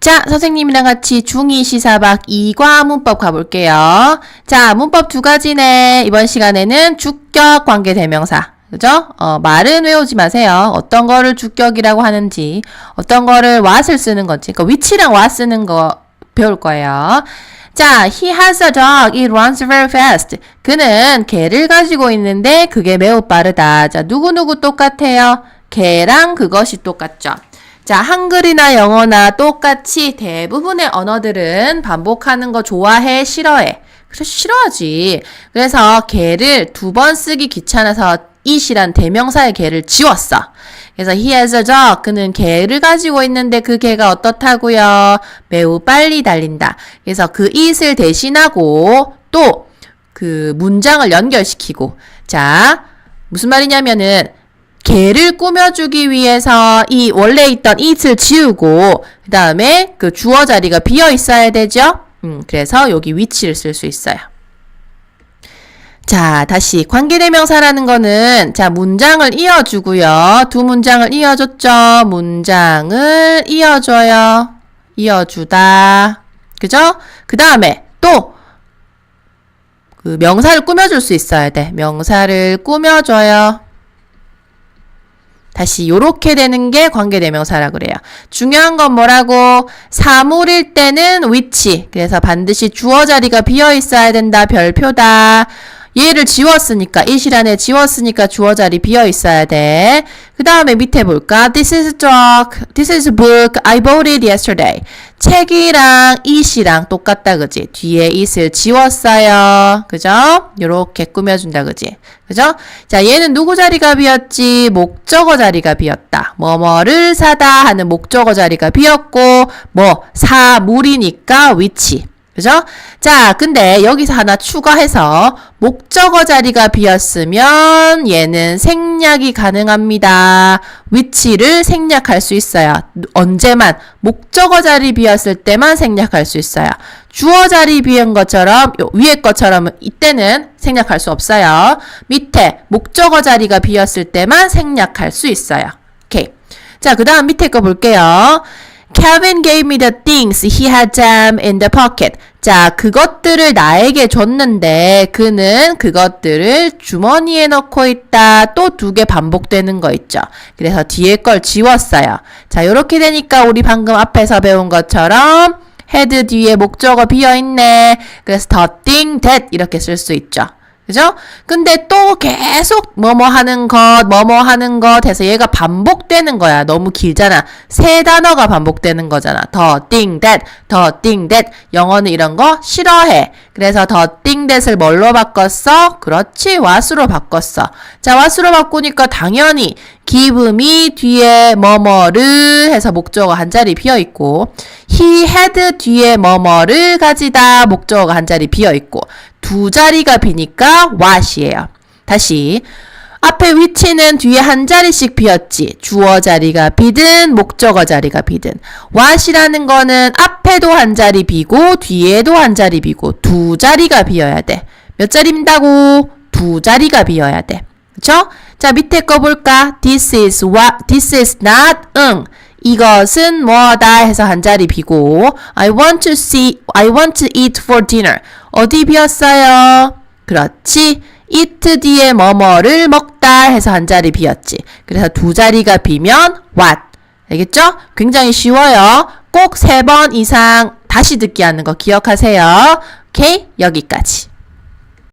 자, 선생님이랑 같이 중2 시사박 2과 문법 가볼게요. 자, 문법 두 가지네. 이번 시간에는 주격 관계 대명사. 그죠? 어, 말은 외우지 마세요. 어떤 거를 주격이라고 하는지, 어떤 거를 what을 쓰는 건지, 그 위치랑 what 쓰는 거 배울 거예요. 자, he has a dog. It runs very fast. 그는 개를 가지고 있는데 그게 매우 빠르다. 자, 누구누구 똑같아요? 개랑 그것이 똑같죠. 자, 한글이나 영어나 똑같이 대부분의 언어들은 반복하는 거 좋아해, 싫어해? 그래, 싫어하지. 그래서 개를 두 번 쓰기 귀찮아서 it이란 대명사의 개를 지웠어. 그래서 he has a dog. 그는 개를 가지고 있는데 그 개가 어떻다고요? 매우 빨리 달린다. 그래서 그 it을 대신하고 또 그 문장을 연결시키고 자, 무슨 말이냐면은 개를 꾸며주기 위해서 이 원래 있던 it을 지우고 그 다음에 그 주어 자리가 비어 있어야 되죠. 음, 그래서 여기 위치를 쓸 수 있어요. 자, 다시 관계대명사라는 거는 자, 문장을 이어주고요. 두 문장을 이어줬죠. 문장을 이어줘요. 이어주다. 그죠? 그 다음에 또 그 명사를 꾸며줄 수 있어야 돼. 명사를 꾸며줘요. 다시 요렇게 되는 게 관계대명사라 그래요. 중요한 건 뭐라고? 사물일 때는 위치. 그래서 반드시 주어 자리가 비어 있어야 된다. 별표다. 얘를 지웠으니까 it이란에 지웠으니까 주어 자리 비어 있어야 돼. 그 다음에 밑에 볼까? This is dog. This is book. I bought it yesterday. 책이랑 it이랑 똑같다, 그지? 뒤에 it을 지웠어요. 그죠? 요렇게 꾸며준다, 그지? 그죠? 자, 얘는 누구 자리가 비었지? 목적어 자리가 비었다. 뭐뭐를 사다 하는 목적어 자리가 비었고, 뭐, 사물이니까 위치. 그죠? 자, 근데 여기서 하나 추가해서 목적어 자리가 비었으면 얘는 생략이 가능합니다. 위치를 생략할 수 있어요. 언제만 목적어 자리 비었을 때만 생략할 수 있어요. 주어 자리 비은 것처럼 요 위에 것처럼 이때는 생략할 수 없어요. 밑에 목적어 자리가 비었을 때만 생략할 수 있어요. 오케이. 자, 그 다음 밑에 거 볼게요. Kevin gave me the things he had them in the pocket. 자, 그것들을 나에게 줬는데 그는 그것들을 주머니에 넣고 있다. 또 두 개 반복되는 거 있죠. 그래서 뒤에 걸 지웠어요. 자, 요렇게 되니까 우리 방금 앞에서 배운 것처럼 헤드 뒤에 목적어 비어 있네. 그래서 the thing that 이렇게 쓸 수 있죠. 그죠? 근데 또 계속 뭐뭐 하는 것, 뭐뭐 하는 것 해서 얘가 반복되는 거야. 너무 길잖아. 세 단어가 반복되는 거잖아. 더 thing that, 더 thing that. 영어는 이런 거 싫어해. 그래서 더 thing that을 뭘로 바꿨어? 그렇지. what으로 바꿨어. 자, what으로 바꾸니까 당연히 give me 뒤에 뭐뭐를 해서 목적어 한 자리 비어 있고 he had 뒤에 뭐뭐를 가지다 목적어가 한 자리 비어 있고 두 자리가 비니까 what이에요. 다시 앞에 위치는 뒤에 한 자리씩 비었지. 주어 자리가 비든 목적어 자리가 비든. what이라는 거는 앞에도 한 자리 비고 뒤에도 한 자리 비고 두 자리가 비어야 돼. 몇 자리인다고? 두 자리가 비어야 돼. 그쵸? 자, 밑에 거 볼까? This is what, this is not, 응. 이것은 뭐다 해서 한 자리 비고, I want to see, I want to eat for dinner. 어디 비었어요? 그렇지. eat 뒤에 뭐뭐를 먹다 해서 한 자리 비었지. 그래서 두 자리가 비면 what. 알겠죠? 굉장히 쉬워요. 꼭 세 번 이상 다시 듣기 하는 거 기억하세요. 오케이? 여기까지.